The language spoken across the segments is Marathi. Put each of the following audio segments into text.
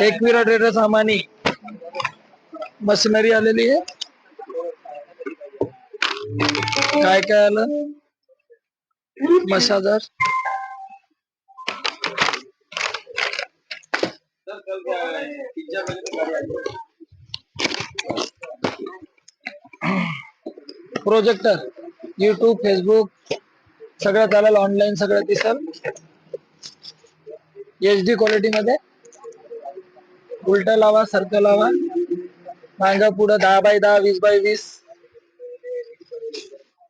एकविरा ट्रेडर्स सामानी मशिनरी आलेली आहे. काय काय प्रोजेक्टर युट्यूब फेसबुक सगळं चालेल ऑनलाईन सगळं दिसल. एच डी क्वालिटी मध्ये. उलट लावा सारखं लावा. मांगा पुढं दहा बाय दहा वीस बाय वीस.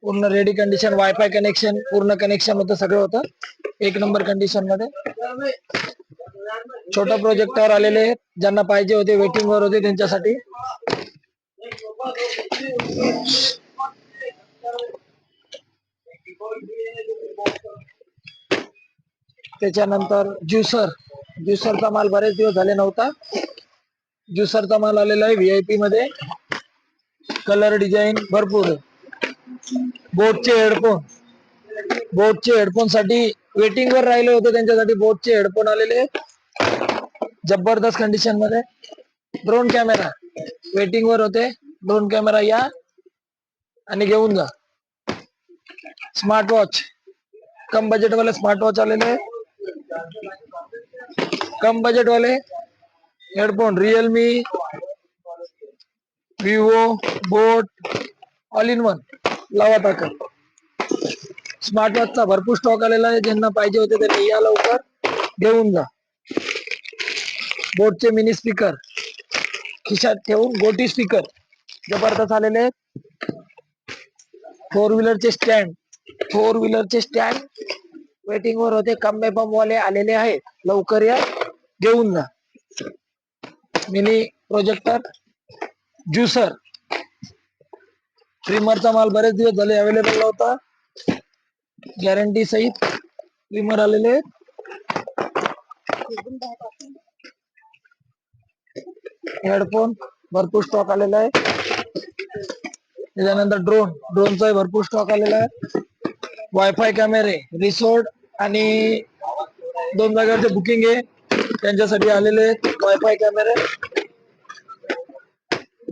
पूर्ण रेडी कंडिशन वायफाय कनेक्शन पूर्ण कनेक्शन होतं सगळं होतं. एक नंबर कंडिशनमध्ये. छोटा प्रोजेक्टर आलेले आहेत. ज्यांना पाहिजे होते वेटिंग वर होते त्यांच्यासाठी. त्याच्यानंतर ज्युसर. ज्युसरचा माल बरेच दिवस झाले नव्हता. ज्युसरचा माल आलेला आहे व्हीआयपी मध्ये. कलर डिझाईन भरपूर आहे. बोटचे हेडफोन बोटचे हेडफोनसाठी वेटिंग वर राहिले होते त्यांच्यासाठी बोटचे हेडफोन आलेले. जबरदस्त कंडिशनमध्ये. ड्रोन कॅमेरा वेटिंग वर होते. ड्रोन कॅमेरा या आणि घेऊन जा. स्मार्ट वॉच कम बजेट वाले स्मार्ट वॉच आलेले. आहे कम बजेट वाले headphone Realme Vivo Boat all in one Lava टाका स्मार्ट वॉचचा भरपूर स्टॉक आलेला आहे. ज्यांना पाहिजे होते त्यांनी या लवकर घेऊन जा. बोटचे मिनी स्पीकर खिशात ठेवून गोटी स्पीकर जबरदस्त आलेले आहेत. फोर व्हीलरचे स्टँड फोर व्हीलरचे स्टँड वेटिंग वर होते. कम्मे बम वाले आलेले आहेत. लवकर या. घेऊन जा. मिनी प्रोजेक्टर ज्युसर ट्रिमरचा माल बरेच दिवस झाले अवेलेबल नव्हता. गॅरंटी सहित ट्रिमर आलेले हेडफोन भरपूर स्टॉक आलेला आहे. त्याच्यानंतर ड्रोन ड्रोनचा भरपूर स्टॉक आलेला आहे. वायफाय कॅमेरे रिसोर्ट आणि दोन जागांचे बुकिंग आहे. त्यांच्यासाठी आलेले वायफाय कॅमेरे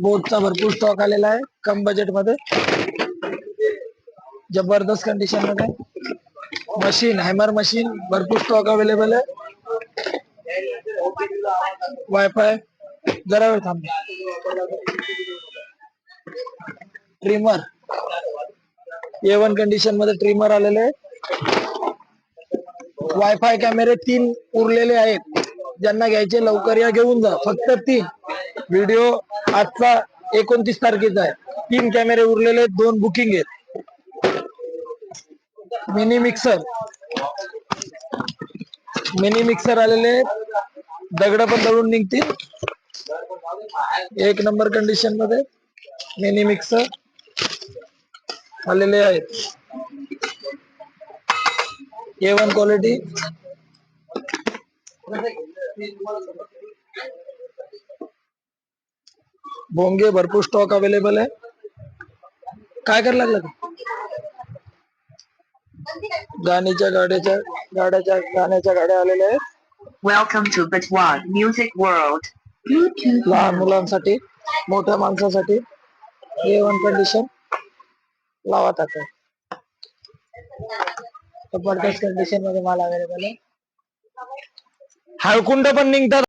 बोटचा भरपूर स्टॉक आलेला आहे. कम बजेटमध्ये. जबरदस्त कंडिशनमध्ये. मशीन हॅमर मशीन भरपूर स्टॉक अवेलेबल आहे. वायफाय जरा वेळ थांब. ट्रिमर ए वन कंडिशनमध्ये ट्रिमर आलेले आहे वायफाय कॅमेरे तीन उरलेले आहेत. ज्यांना घ्यायचे लवकर या घेऊन जा. फक्त तीन. व्हिडिओ आजचा एकोणतीस तारखेचा आहे. तीन कॅमेरे उरलेले आहेत दोन बुकिंग आहेत. मिनी मिक्सर मिनी मिक्सर आलेले आहेत. दगड पण दळून निघतील. एक नंबर कंडिशनमध्ये. मिनी मिक्सर आलेले आहेत. ए वन क्वालिटी भोंगे भरपूर स्टॉक अवेलेबल आहे काय करायला लागलं का? गाण्याच्या गाड्याच्या गाड्याच्या गाण्याच्या गाड्या आलेल्या आहेत Welcome to Batwad Music World. लहान मुलांसाठी मोठ्या माणसासाठी ए वन कंडिशन लावा टाका जबरदस्त कंडिशनमध्ये माल अवेलेबल आहे. हळकुंड पण निघतात.